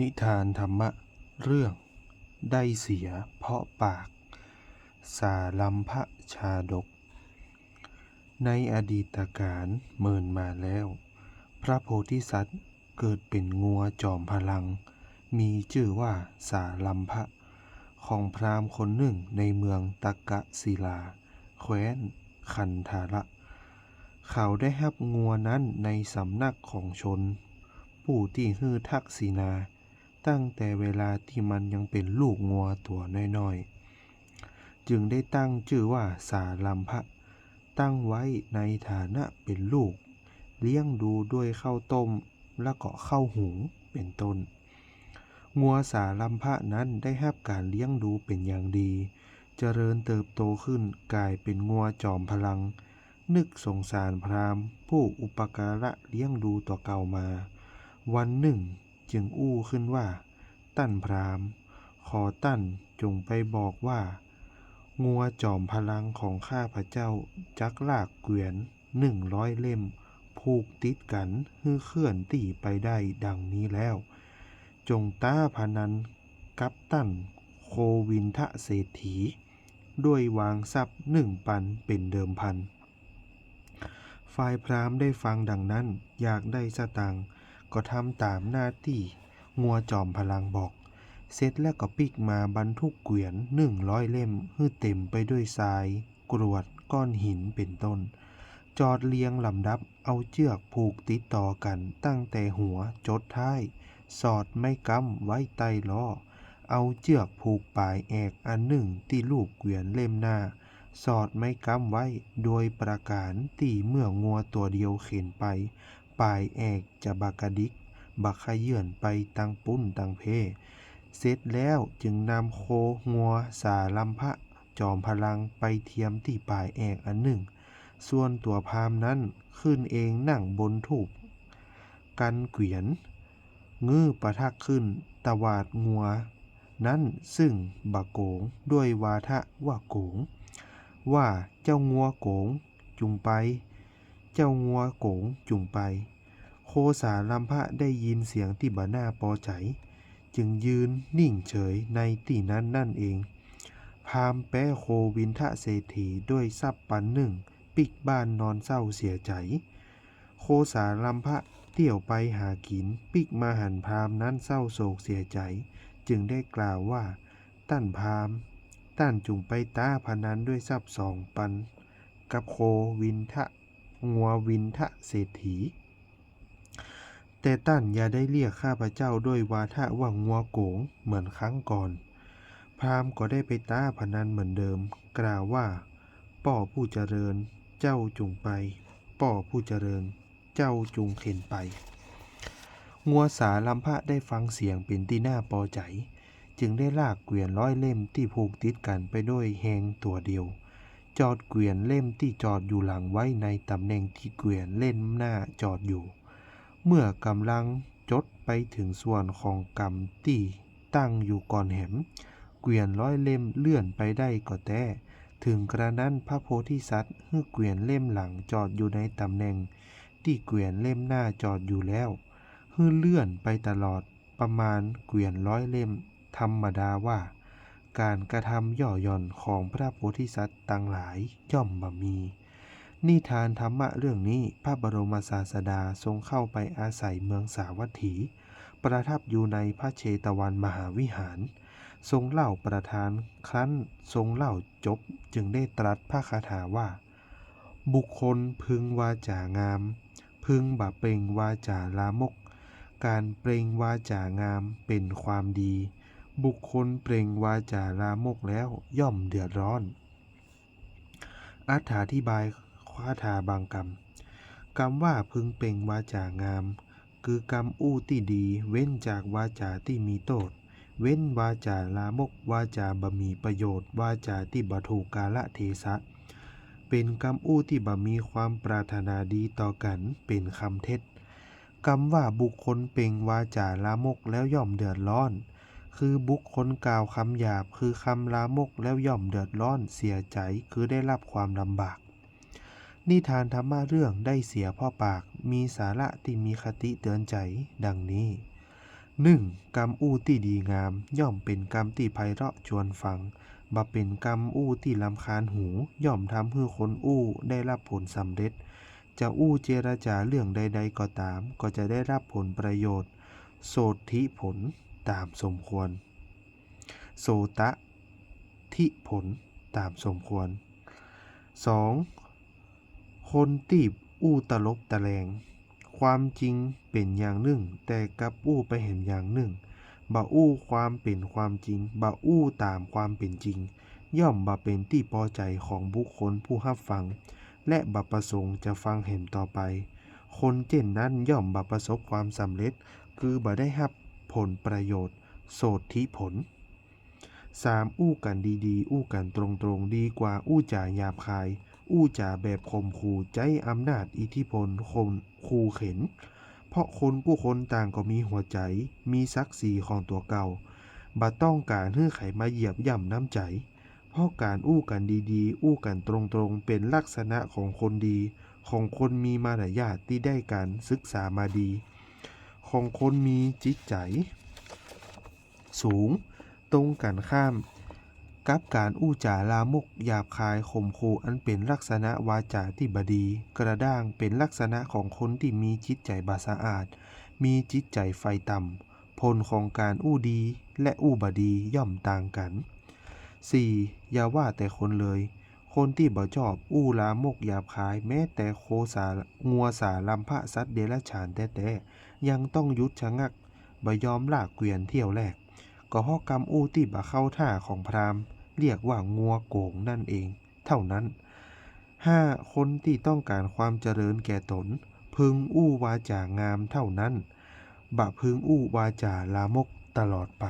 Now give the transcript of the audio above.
นิทานธรรมะ เรื่อง ได้เสียเพราะปาก สาลัมพะชาดก ในอดีตการเมินมาแล้ว พระโพธิสัตว์เกิดเป็นงัวจอมพลัง มีชื่อว่าสาลัมพะ ของพราหมณ์คนหนึ่งในเมืองตะกะศิลา แคว้น คันธาระ เขาได้ฮับงัวนั้นในสำนักของชนผู้ที่ฮือทักษินา ตั้งแต่เวลาที่มันยังเป็นลูกงัวตัวน้อยๆ จึงได้ตั้งชื่อว่าสาลัมพะ ตั้งไว้ในฐานะเป็นลูก เลี้ยงดูด้วยข้าวต้มและก็ข้าวหุงเป็นต้น งัวสาลัมพะนั้นได้รับการเลี้ยงดูเป็นอย่างดี เจริญเติบโตขึ้นกลายเป็นงัวจอมพลัง นึกสงสารพราหมณ์ ผู้อุปการะเลี้ยงดูต่อเก่ามา วันหนึ่ง จึงอู้ขึ้นว่า ตั้นพราหม์ขอตั้นจงไปบอกว่า งัวจอมพลังของข้าพระเจ้าจักลากเกวียนหนึ่งร้อยเล่ม ผูกติดกันฮือเคลื่อนตีไปได้ดังนี้แล้ว จงต้าพนันกับตั้นโควินทะเศรษฐี ด้วยวางทรัพย์หนึ่งปันเป็นเดิมพัน ฝ่ายพราหมณ์ได้ฟังดังนั้นอยากได้สตังค์ ก็ทำตามหน้าที่งัวจอมพลังบอกเสร็จแล้วก็ปิกมาบรรทุกเกวียนหนึ่งร้อยเล่มฮือเต็มไปด้วยทราย กรวดก้อนหินเป็นต้น จอดเรียงลำดับเอาเชือกผูกติดต่อกันตั้งแต่หัวจดท้าย สอดไม่กำไว้ใต้ล้อ เอาเชือกผูกปลายแอกอันหนึ่งที่ลูกเกวียนเล่มหน้า สอดไม่กำไว้โดยประการที่เมื่องัวตัวเดียวเข็นไป ปลายแอกจะบักกระดิก บักขยื่นไปตังปุ้นตังเพเสร็จแล้วจึงนำโคงัวสาลัมพะจอมพลังไปเทียมที่ปลายแอกอันหนึ่ง ส่วนตัวพามนั้นขึ้นเองนั่งบนถูกกันเกวียนงื้อประทักขึ้นตวาดงัว นั้นซึ่งบะโกงด้วยวาทะว่าโกง ว่าเจ้างัวโกงจุงไป เจ้างัวโกงจุงไป โคสาลัมพะได้ยินเสียงที่บาน่าพอใจ จึงยืนนิ่งเฉยในที่นั้นนั่นเอง พามแป้โควินทะเศรษฐีด้วยทรัพย์ปันหนึ่ง ปิกบ้านนอนเศร้าเสียใจ โคสาลัมพะเที่ยวไปหากิน ปิกมาหันพามนั้นเศร้าโศกเสียใจ จึงได้กล่าวว่าตั้นพามตั้นจุงไปต้าพนันด้วยทรัพย์สองปัน กับโควินทะงัววินทะเศรษฐี แต่ตั้นอย่าได้เรียกข้าพเจ้าด้วยวาทะว่างัวโกงเหมือนครั้งก่อน พราหมณ์ก็ได้ไปต้าพนันเหมือนเดิม กล่าวว่า ป่อผู้เจริญ เจ้าจุงไป ป่อผู้เจริญ เจ้าจุงเข็นไป งัวสาลัมพะได้ฟังเสียงเป็นที่น่าพอใจ จึงได้ลากเกวียนร้อยเล่มที่ผูกติดกันไปด้วยแหงตัวเดียว จอดเกวียนเล่มที่จอดอยู่หลังไว้ในตำแหน่งที่เกวียนเล่มหน้าจอดอยู่ เมื่อกำลังจดไปถึงส่วนของกำที่ตั้งอยู่ก่อนแหม เกวียนร้อยเล่มเลื่อนไปได้ก็แต่ ถึงกระนั้นพระโพธิสัตว์เฮือเกวียนเล่มหลังจอดอยู่ในตำแหน่ง ที่เกวียนเล่มหน้าจอดอยู่แล้วเฮือเลื่อนไปตลอดประมาณเกวียนร้อยเล่ม ธรรมดาว่า การกระทำย่อหย่อนของพระโพธิสัตว์ต่างหลายย่อมบ่มี นิทานธรรมะเรื่องนี้พระบรมศาสดาทรงเข้าไปอาศัยเมืองสาวัตถี ประทับอยู่ในพระเชตวันมหาวิหาร ทรงเล่าประธานครั้นทรงเล่าจบจึงได้ตรัสพระคาถาว่า บุคคลพึงวาจางาม พึงบะเปล่งวาจาลามก การเปล่งวาจางามเป็นความดี บุคคลเปล่งวาจาลามกแล้วย่อมเดือดร้อนอธิบาย คาถาบางกรรม กรรมว่าพึงเป่งวาจางาม คือกรรมอู้ที่ดี เว้นจากวาจาที่มีโทษเว้นวาจาลามกวาจาบมีประโยชน์ วาจาที่บถูกกาละเทศะ เป็นคำอู้ที่บ่มีความปรารถนาดีต่อกัน เป็นคำเท็จคำว่าบุคคลเป่งวาจาลามกแล้วย่อมเดือดร้อน คือบุคคลกล่าวคำหยาบ คือคำลามกแล้วย่อมเดือดร้อนเสียใจ คือได้รับความลำบาก นิทานธรรมะเรื่องได้เสียพ่อปากมีสาระที่มีคติเตือนใจดังนี้หนึ่งกรรมอู้ที่ดีงาม ย่อมเป็นกรรมที่ไพเราะชวนฟังบ่เป็นกรรมอู้ที่ลำคาญหู ย่อมทำให้คนอู้ได้รับผลสำเร็จ จะอู้เจรจาเรื่องใด ๆ ก็ตาม ก็จะได้รับผลประโยชน์ โสธิผลตามสมควร โสตะทิผลตามสมควร 2. คนตีบอู้ตลบตะแลง ความจริงเป็นอย่างหนึ่ง แต่กับอู้ไปเห็นอย่างหนึ่งบ่อู้ความเป็นความจริงบ่อู้ตามความเป็นจริง ย่อมบ่เป็นที่พอใจของบุคคลผู้รับฟัง และบ่ประสงค์จะฟังเห็นต่อไป คนเช่นนั้นย่อมบ่ประสบความสำเร็จ คือบ่ได้รับผลประโยชน์ โสธิผล 3. อู้กันดีๆ อู้กันตรงๆ ดีกว่าอู้จ่าหยาบคาย อู้จ่าแบบข่มขู่ใจอำนาจอิทธิพลข่มขู่เข็น เพราะคนผู้คนต่างก็มีหัวใจ มีศักดิ์ศรีของตัวเก่าบ่ต้องการให้ไขมาเหยียบย่ำน้ำใจ เพราะการอู้กันดีๆ อู้กันตรงๆ เป็นลักษณะของคนดี ของคนมีมารยาทที่ได้การศึกษามาดี ของคนมีจิตใจ สูง ตรงกันข้าม กับการอู้จาลามกหยาบคายข่มขู่อันเป็นลักษณะวาจาที่บดี กระด้างเป็นลักษณะของคนที่มีจิตใจบาสะอาด มีจิตใจไฟต่ำผลของการอู้ดีและอู้บดีย่อมต่างกัน 4. อย่าว่าแต่คนเลย คนที่บ่ชอบอู้ลามกหยาบคายแม้แต่โคสางัวสาลำพะสัตว์เดรัจฉานแท้ๆยังต้องยุดชะงักบ่ยอมลากเกวียนเที่ยวแรกก็เพราะกรรมอู้ที่บ่เข้าท่าของพราหมณ์ เรียกว่างัวโกงนั่นเอง เท่านั้น 5. คนที่ต้องการความเจริญแก่ตน พึงอู้วาจางามเท่านั้น บะพึงอู้วาจาลามกตลอดไป